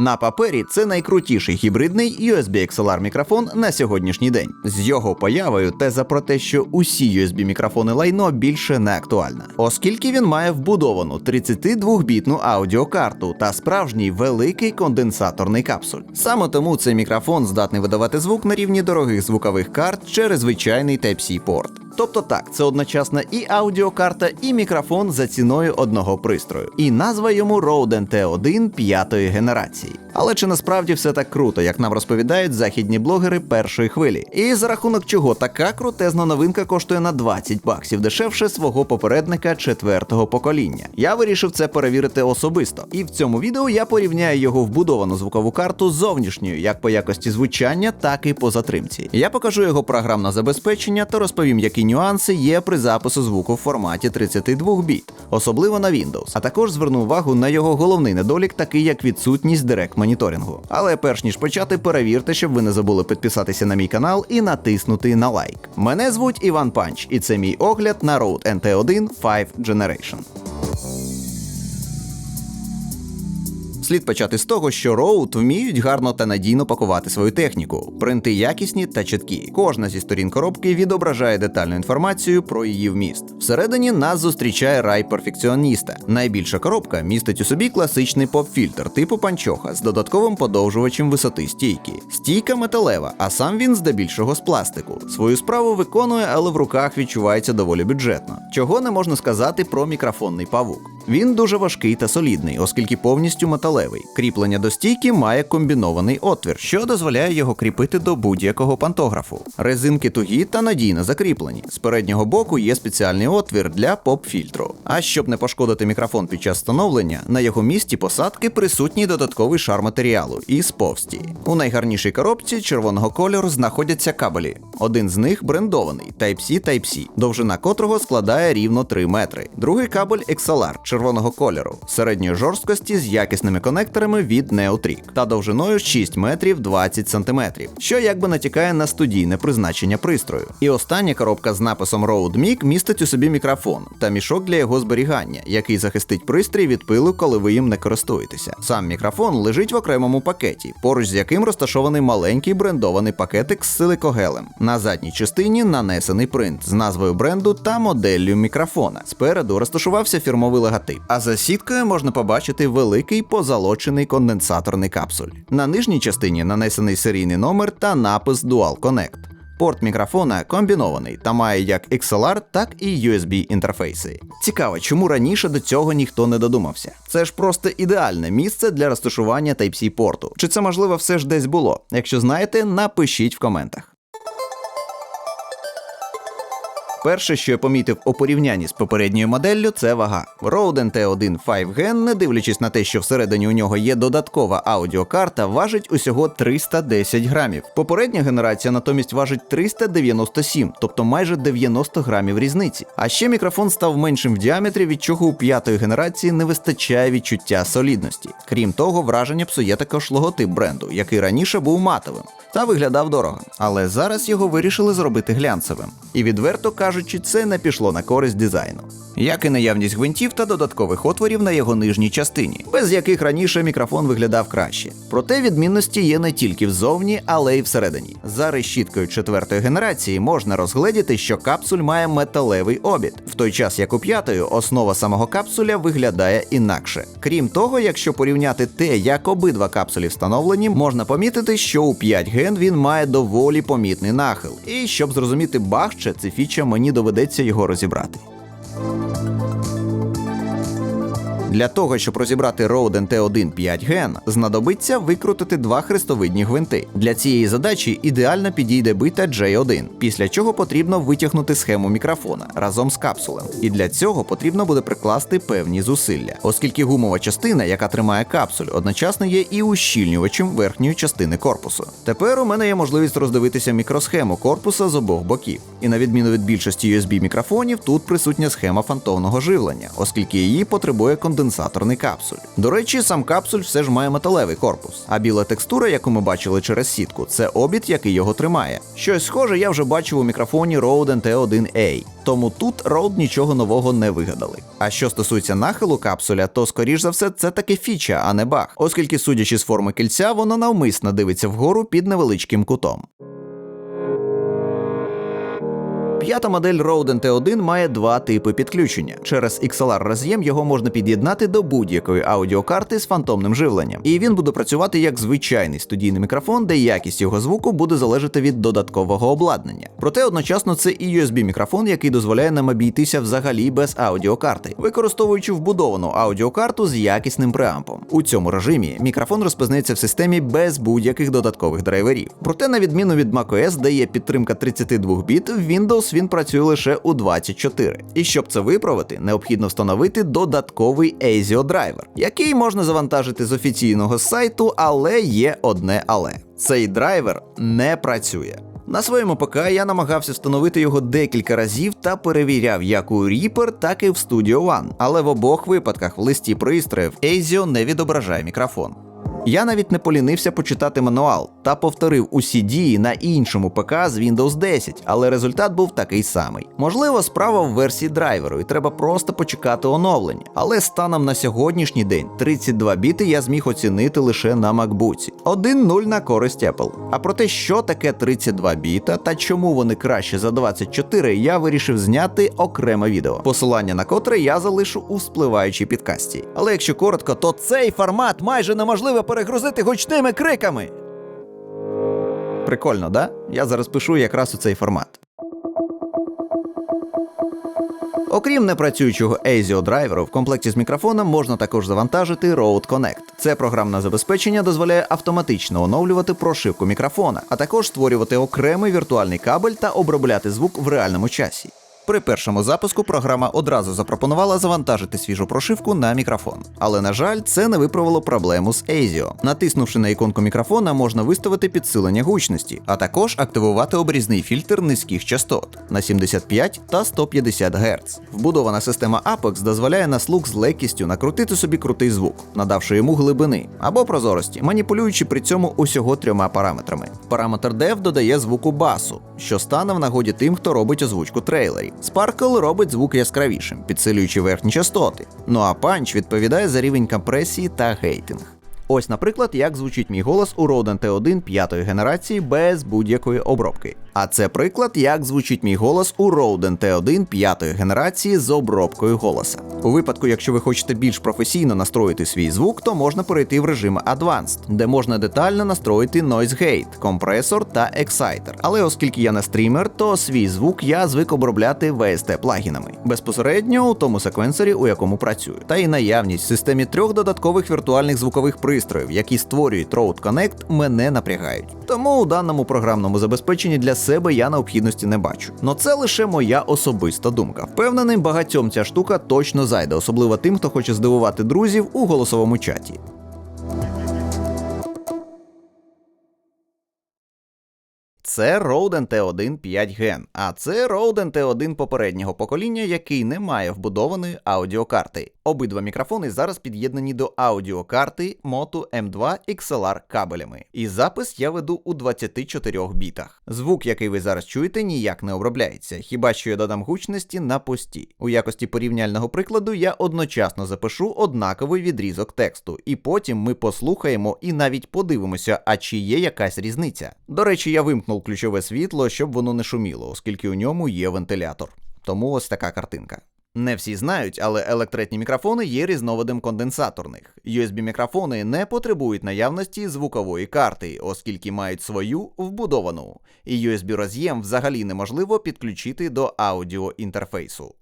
На папері це найкрутіший гібридний USB XLR мікрофон на сьогоднішній день. З його появою теза про те, що усі USB мікрофони лайно більше не актуальна, оскільки він має вбудовану 32-бітну аудіокарту та справжній великий конденсаторний капсуль. Саме тому цей мікрофон здатний видавати звук на рівні дорогих звукових карт через звичайний Type-C порт. Тобто так, це одночасно і аудіокарта, і мікрофон за ціною одного пристрою. І назва йому Rode NT1 п'ятої генерації. Але чи насправді все так круто, як нам розповідають західні блогери першої хвилі? І за рахунок чого така крутезна новинка коштує на 20 баксів дешевше свого попередника четвертого покоління. Я вирішив це перевірити особисто. І в цьому відео я порівняю його вбудовану звукову карту зовнішньою, як по якості звучання, так і по затримці. Я покажу його програмне забезпечення та розповім, які нюанси є при запису звуку в форматі 32 біт, особливо на Windows. А також зверну увагу на його головний недолік, такий як відсутність директ моніторингу. Але перш ніж почати, перевірте, щоб ви не забули підписатися на мій канал і натиснути на лайк. Мене звуть Іван Панч, і це мій огляд на Rode NT1 5 Generation. Слід почати з того, що Rode вміють гарно та надійно пакувати свою техніку. Принти якісні та чіткі. Кожна зі сторін коробки відображає детальну інформацію про її вміст. Всередині нас зустрічає рай перфекціоніста. Найбільша коробка містить у собі класичний поп-фільтр типу панчоха з додатковим подовжувачем висоти стійки. Стійка металева, а сам він здебільшого з пластику. Свою справу виконує, але в руках відчувається доволі бюджетно. Чого не можна сказати про мікрофонний павук. Він дуже важкий та солідний, оскільки повністю металевий. Кріплення до стійки має комбінований отвір, що дозволяє його кріпити до будь-якого пантографу. Резинки тугі та надійно закріплені. З переднього боку є спеціальний отвір для поп-фільтру. А щоб не пошкодити мікрофон під час встановлення, на його місці посадки присутній додатковий шар матеріалу із повсті. У найгарнішій коробці червоного кольору знаходяться кабелі. Один з них брендований Type-C Type-C, довжина котрого складає рівно 3 метри. Другий кабель XLR червоного кольору, середньої жорсткості з якісними конекторами від Neotric та довжиною 6 метрів 20 сантиметрів, що якби натякає на студійне призначення пристрою. І остання коробка з написом Rode Mic містить у собі мікрофон та мішок для його зберігання, який захистить пристрій від пилу, коли ви їм не користуєтеся. Сам мікрофон лежить в окремому пакеті, поруч з яким розташований маленький брендований пакетик з силикогелем. На задній частині нанесений принт з назвою бренду та моделлю мікрофона. Спереду розташувався фірмовий логотип, а за сіткою можна побачити великий позолочений конденсаторний капсуль. На нижній частині нанесений серійний номер та напис Dual Connect. Порт мікрофона комбінований та має як XLR, так і USB інтерфейси. Цікаво, чому раніше до цього ніхто не додумався. Це ж просто ідеальне місце для розташування Type-C порту. Чи це можливо все ж десь було? Якщо знаєте, напишіть в коментах. Перше, що я помітив у порівнянні з попередньою моделлю, це вага. Rode NT1 5 Gen, не дивлячись на те, що всередині у нього є додаткова аудіокарта, важить усього 310 грамів. Попередня генерація натомість важить 397, тобто майже 90 грамів різниці. А ще мікрофон став меншим в діаметрі, від чого у п'ятої генерації не вистачає відчуття солідності. Крім того, враження псує також логотип бренду, який раніше був матовим. Та виглядав дорого, але зараз його вирішили зробити глянцевим. І відверто кажучи, це не пішло на користь дизайну. Як і наявність гвинтів та додаткових отворів на його нижній частині, без яких раніше мікрофон виглядав краще. Проте відмінності є не тільки взовні, але й всередині. За решіткою четвертої генерації можна розгледіти, що капсуль має металевий обід, в той час як у п'ятої основа самого капсуля виглядає інакше. Крім того, якщо порівняти те, як обидва капсулі встановлені, можна помітити, що у 5 ген він має доволі помітний нахил. І щоб зрозуміти багче, це фіча мені доведеться його розібрати. Для того, щоб розібрати Rode NT1 5 Gen, знадобиться викрутити два хрестовидні гвинти. Для цієї задачі ідеально підійде бита J1, після чого потрібно витягнути схему мікрофона разом з капсулем. І для цього потрібно буде прикласти певні зусилля, оскільки гумова частина, яка тримає капсуль, одночасно є і ущільнювачем верхньої частини корпусу. Тепер у мене є можливість роздивитися мікросхему корпуса з обох боків. І на відміну від більшості USB мікрофонів, тут присутня схема фантомного живлення, оскільки її потребує конденсації конденсаторний капсуль. До речі, сам капсуль все ж має металевий корпус, а біла текстура, яку ми бачили через сітку, це обід, який його тримає. Щось схоже я вже бачив у мікрофоні Rode NT1A. Тому тут Rode нічого нового не вигадали. А що стосується нахилу капсуля, то скоріш за все це таки фіча, а не баг, оскільки, судячи з форми кільця, воно навмисно дивиться вгору під невеличким кутом. П'ята модель Rode NT1 має два типи підключення. Через XLR роз'єм його можна під'єднати до будь-якої аудіокарти з фантомним живленням, і він буде працювати як звичайний студійний мікрофон, де якість його звуку буде залежати від додаткового обладнання. Проте одночасно це і USB-мікрофон, який дозволяє нам обійтися взагалі без аудіокарти, використовуючи вбудовану аудіокарту з якісним преампом. У цьому режимі мікрофон розпознається в системі без будь-яких додаткових драйверів. Проте, на відміну від macOS, де є підтримка 32 біт, в Windows він працює лише у 24. І щоб це виправити, необхідно встановити додатковий ASIO драйвер, який можна завантажити з офіційного сайту, але є одне але. Цей драйвер не працює. На своєму ПК я намагався встановити його декілька разів та перевіряв як у Reaper, так і в Studio One. Але в обох випадках в листі пристроїв ASIO не відображає мікрофон. Я навіть не полінився почитати мануал та повторив усі дії на іншому ПК з Windows 10, але результат був такий самий. Можливо, справа в версії драйверу, і треба просто почекати оновлення. Але станом на сьогоднішній день 32 біти я зміг оцінити лише на MacBook. 1-0 на користь Apple. А про те, що таке 32 біта та чому вони краще за 24, я вирішив зняти окреме відео, посилання на котре я залишу у спливаючій підкасті. Але якщо коротко, то цей формат майже неможливо перегрузити гучними криками. Прикольно, да? Я зараз пишу якраз у цей формат. Окрім непрацюючого ASIO драйверу, в комплекті з мікрофоном можна також завантажити Rode Connect. Це програмне забезпечення дозволяє автоматично оновлювати прошивку мікрофона, а також створювати окремий віртуальний кабель та обробляти звук в реальному часі. При першому запуску програма одразу запропонувала завантажити свіжу прошивку на мікрофон. Але, на жаль, це не виправило проблему з ASIO. Натиснувши на іконку мікрофона, можна виставити підсилення гучності, а також активувати обрізний фільтр низьких частот на 75 та 150 Гц. Вбудована система Apex дозволяє на слух з легкістю накрутити собі крутий звук, надавши йому глибини або прозорості, маніпулюючи при цьому усього трьома параметрами. Параметр DEV додає звуку басу, що стане в нагоді тим, хто робить озвучку трейлерів. Sparkle робить звук яскравішим, підсилюючи верхні частоти. Ну а Punch відповідає за рівень компресії та гейтинг. Ось, наприклад, як звучить мій голос у Rode NT1 п'ятої генерації без будь-якої обробки. А це приклад, як звучить мій голос у Rode NT1 п'ятої генерації з обробкою голоса. У випадку, якщо ви хочете більш професійно настроїти свій звук, то можна перейти в режим Advanced, де можна детально настроїти Noise Gate, компресор та Exciter. Але оскільки я не стрімер, то свій звук я звик обробляти VST плагінами безпосередньо у тому секвенсорі, у якому працюю. Та й наявність в системі трьох додаткових віртуальних звукових пристроїв, які створюють Rode Connect, мене напрягають. Тому у даному програмному забезпеченні для себе я необхідності не бачу. Но це лише моя особиста думка. Впевнений, багатьом ця штука точно зайде, особливо тим, хто хоче здивувати друзів у голосовому чаті. Це Rode NT1 5 Gen, а це Rode NT1 попереднього покоління, який не має вбудованої аудіокарти. Обидва мікрофони зараз під'єднані до аудіокарти Moto M2 XLR кабелями. І запис я веду у 24 бітах. Звук, який ви зараз чуєте, ніяк не обробляється, хіба що я додам гучності на пості. У якості порівняльного прикладу я одночасно запишу однаковий відрізок тексту, і потім ми послухаємо і навіть подивимося, а чи є якась різниця. До речі, я вимкнув ключове світло, щоб воно не шуміло, оскільки у ньому є вентилятор. Тому ось така картинка. Не всі знають, але електретні мікрофони є різновидом конденсаторних. USB-мікрофони не потребують наявності звукової карти, оскільки мають свою вбудовану, і USB-роз'єм взагалі неможливо підключити до аудіоінтерфейсу.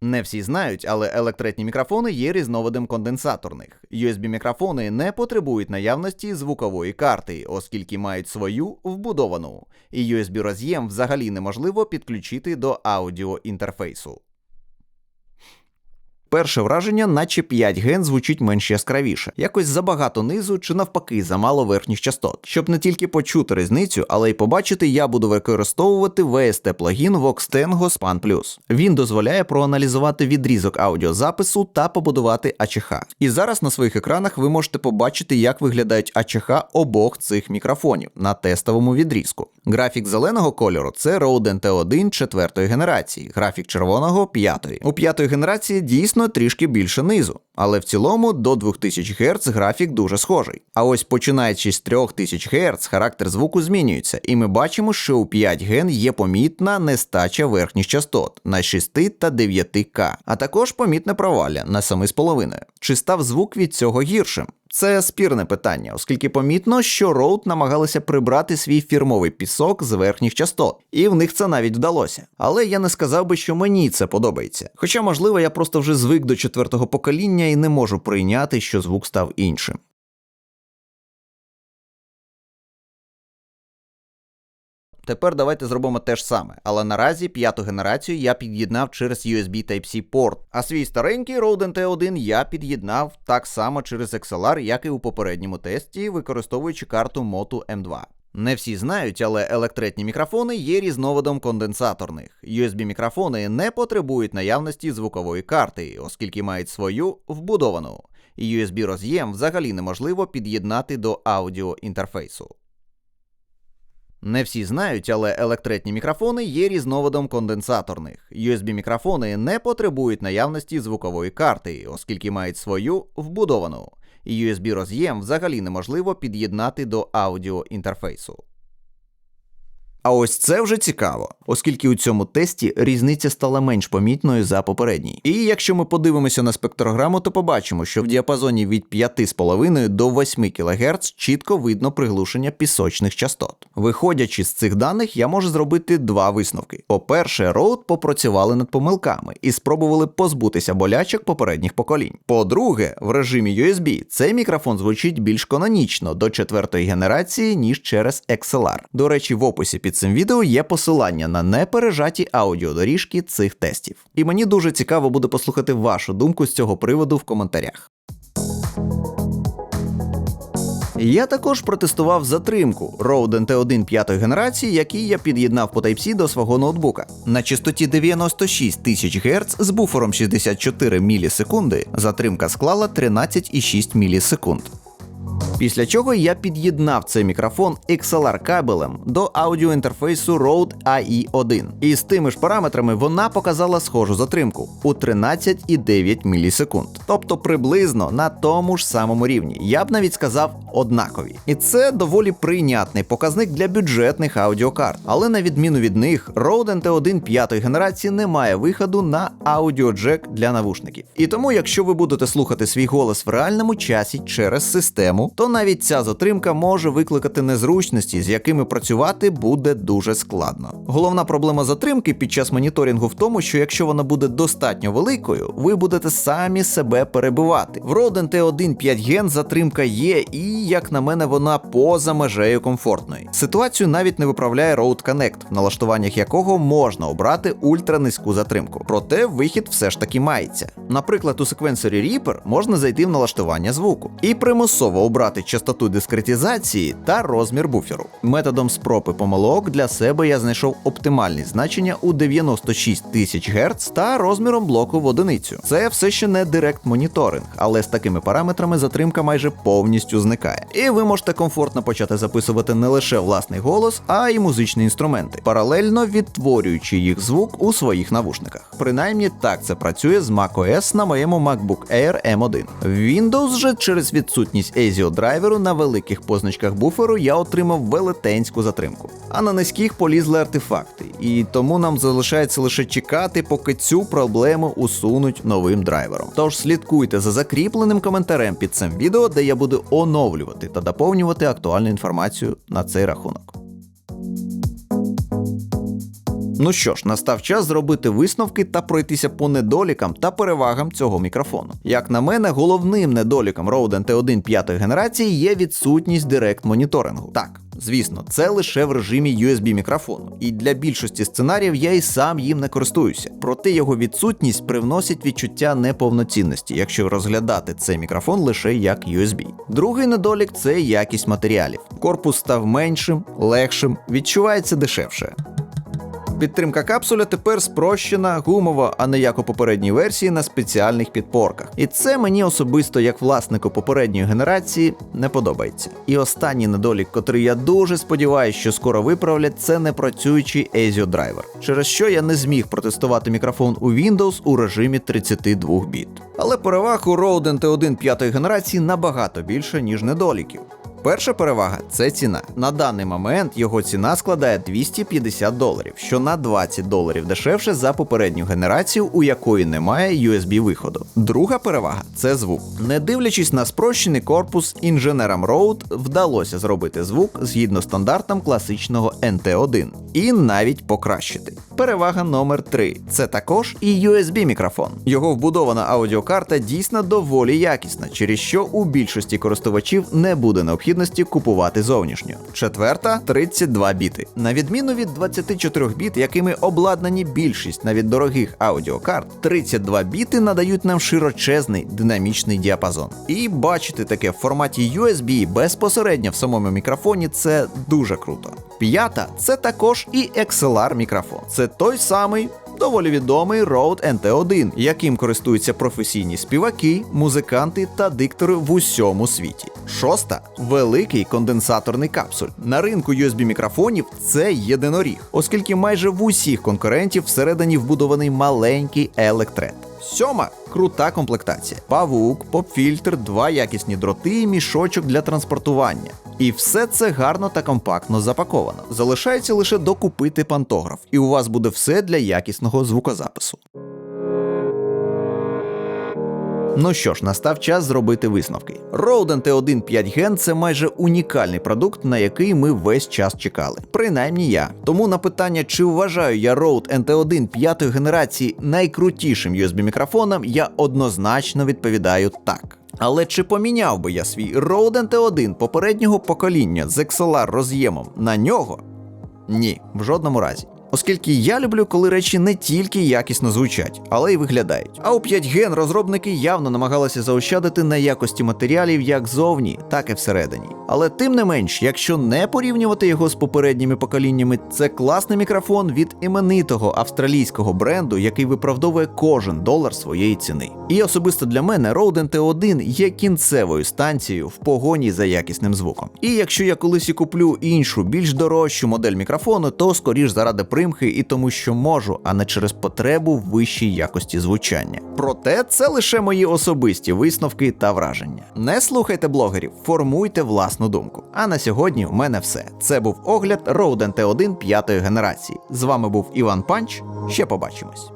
Не всі знають, але електретні мікрофони є різновидом конденсаторних. USB-мікрофони не потребують наявності звукової карти, оскільки мають свою вбудовану, і USB-роз'єм взагалі неможливо підключити до аудіоінтерфейсу. Перше враження, наче 5 ген звучить менш яскравіше, якось забагато низу чи навпаки замало верхніх частот. Щоб не тільки почути різницю, але й побачити, я буду використовувати VST плагін Vox Tango Span Plus. Він дозволяє проаналізувати відрізок аудіозапису та побудувати АЧХ. І зараз на своїх екранах ви можете побачити, як виглядають АЧХ обох цих мікрофонів на тестовому відрізку. Графік зеленого кольору це Rode NT1 четвертої генерації, графік червоного п'ятої. У п'ятої генерації дійсно трішки більше низу, але в цілому до 2000 Гц графік дуже схожий. А ось починаючи з 3000 Гц, характер звуку змінюється, і ми бачимо, що у 5 ген є помітна нестача верхніх частот на 6 та 9 К, а також помітне провалля на 7,5. Чи став звук від цього гіршим? Це спірне питання, оскільки помітно, що Роуд намагалися прибрати свій фірмовий пісок з верхніх частот, і в них це навіть вдалося. Але я не сказав би, що мені це подобається. Хоча, можливо, я просто вже звик до четвертого покоління і не можу прийняти, що звук став іншим. Тепер давайте зробимо те ж саме, але наразі п'яту генерацію я під'єднав через USB Type-C порт, а свій старенький Rode NT1 я під'єднав так само через XLR, як і у попередньому тесті, використовуючи карту Motu M2. Не всі знають, але електретні мікрофони є різновидом конденсаторних. USB-мікрофони не потребують наявності звукової карти, оскільки мають свою вбудовану. І USB-роз'єм взагалі неможливо під'єднати до аудіоінтерфейсу. Не всі знають, але електретні мікрофони є різновидом конденсаторних. USB-мікрофони не потребують наявності звукової карти, оскільки мають свою вбудовану. І USB-роз'єм взагалі неможливо під'єднати до аудіоінтерфейсу. А ось це вже цікаво, оскільки у цьому тесті різниця стала менш помітною за попередній. І якщо ми подивимося на спектрограму, то побачимо, що в діапазоні від 5,5 до 8 кГц чітко видно приглушення пісочних частот. Виходячи з цих даних, я можу зробити два висновки. По-перше, Rode попрацювали над помилками і спробували позбутися болячок попередніх поколінь. По-друге, в режимі USB цей мікрофон звучить більш канонічно до четвертої генерації, ніж через XLR. До речі, в описі під цим відео є посилання на непережаті аудіодоріжки цих тестів. І мені дуже цікаво буде послухати вашу думку з цього приводу в коментарях. Я також протестував затримку Rode NT1 п'ятої генерації, який я під'єднав по Type-C до свого ноутбука. На частоті 96 тисяч Гц з буфером 64 мілісекунди затримка склала 13,6 мілісекунд. Після чого я під'єднав цей мікрофон XLR кабелем до аудіоінтерфейсу Rode AI1. І з тими ж параметрами вона показала схожу затримку у 13,9 мілісекунд. Тобто приблизно на тому ж самому рівні. Я б навіть сказав однакові. І це доволі прийнятний показник для бюджетних аудіокарт. Але на відміну від них, Rode NT1 п'ятої генерації не має виходу на аудіоджек для навушників. І тому, якщо ви будете слухати свій голос в реальному часі через систему, то навіть ця затримка може викликати незручності, з якими працювати буде дуже складно. Головна проблема затримки під час моніторингу в тому, що якщо вона буде достатньо великою, ви будете самі себе перебивати. В Rode NT1 5 ген затримка є, і, як на мене, вона поза межею комфортної. Ситуацію навіть не виправляє Rode Connect, в налаштуваннях якого можна обрати ультранизьку затримку. Проте вихід все ж таки мається. Наприклад, у секвенсорі Reaper можна зайти в налаштування звуку і примусово обрати частоту дискретизації та розмір буферу. Методом спроб і помилок для себе я знайшов оптимальні значення у 96 тисяч Гц та розміром блоку в одиницю. Це все ще не директ моніторинг, але з такими параметрами затримка майже повністю зникає. І ви можете комфортно почати записувати не лише власний голос, а й музичні інструменти, паралельно відтворюючи їх звук у своїх навушниках. Принаймні так це працює з macOS на моєму MacBook Air M1. Windows же через відсутність ASIO драйверу на великих позначках буферу я отримав велетенську затримку. А на низьких полізли артефакти, і тому нам залишається лише чекати, поки цю проблему усунуть новим драйвером. Тож слідкуйте за закріпленим коментарем під цим відео, де я буду оновлювати та доповнювати актуальну інформацію на цей рахунок. Ну що ж, настав час зробити висновки та пройтися по недолікам та перевагам цього мікрофону. Як на мене, головним недоліком Rode NT1 п'ятої генерації є відсутність директ моніторингу. Так. Звісно, це лише в режимі USB мікрофону, і для більшості сценаріїв я і сам їм не користуюся. Проте його відсутність привносить відчуття неповноцінності, якщо розглядати цей мікрофон лише як USB. Другий недолік це якість матеріалів. Корпус став меншим, легшим, відчувається дешевше. Підтримка капсуля тепер спрощена, гумова, а не як у попередній версії на спеціальних підпорках. І це мені особисто, як власнику попередньої генерації, не подобається. І останній недолік, котрий я дуже сподіваюся, що скоро виправлять, це непрацюючий ASIO драйвер, через що я не зміг протестувати мікрофон у Windows у режимі 32 біт. Але переваг у Rode NT1 п'ятої генерації набагато більше, ніж недоліків. Перша перевага це ціна. На даний момент його ціна складає 250 доларів, що на 20 доларів дешевше за попередню генерацію, у якої немає USB виходу. Друга перевага це звук. Не дивлячись на спрощений корпус, інженерам Rode вдалося зробити звук згідно стандартам класичного NT1 і навіть покращити. Перевага номер 3 це також і USB мікрофон. Його вбудована аудіокарта дійсно доволі якісна, через що у більшості користувачів не буде необхідності купувати зовнішню. Четверта 32 біти. На відміну від 24 біт, якими обладнані більшість навіть дорогих аудіокарт, 32 біти надають нам широчезний динамічний діапазон. І бачити таке в форматі USB безпосередньо в самому мікрофоні це дуже круто. П'ята це також і XLR мікрофон. Це той самий. Доволі відомий Road NT1, яким користуються професійні співаки, музиканти та диктори в усьому світі. Шоста великий конденсаторний капсуль. На ринку USB мікрофонів це єдиноріг, оскільки майже в усіх конкурентів всередині вбудований маленький електрет. Сьома крута комплектація: павук, поп-фільтр, два якісні дроти і мішочок для транспортування. І все це гарно та компактно запаковано. Залишається лише докупити пантограф, і у вас буде все для якісного звукозапису. Ну що ж, настав час зробити висновки. Rode NT1 5 Gen це майже унікальний продукт, на який ми весь час чекали. Принаймні я. Тому на питання, чи вважаю я Rode NT1 п'ятої генерації найкрутішим USB мікрофоном, я однозначно відповідаю так. Але чи поміняв би я свій Rode NT1 попереднього покоління з XLR роз'ємом на нього? Ні, в жодному разі. Оскільки я люблю, коли речі не тільки якісно звучать, але й виглядають. А у 5 ген розробники явно намагалися заощадити на якості матеріалів як зовні, так і всередині. Але тим не менш, якщо не порівнювати його з попередніми поколіннями, це класний мікрофон від іменитого австралійського бренду, який виправдовує кожен долар своєї ціни. І особисто для мене Rode NT1 є кінцевою станцією в погоні за якісним звуком. І якщо я колись і куплю іншу, більш дорожчу модель мікрофону, то скоріш заради примхи і тому, що можу, а не через потребу вищій якості звучання. Проте це лише мої особисті висновки та враження. Не слухайте блогерів, формуйте власну думку. А на сьогодні в мене все. Це був огляд Rode NT1 п'ятої генерації. З вами був Іван Панч. Ще побачимось.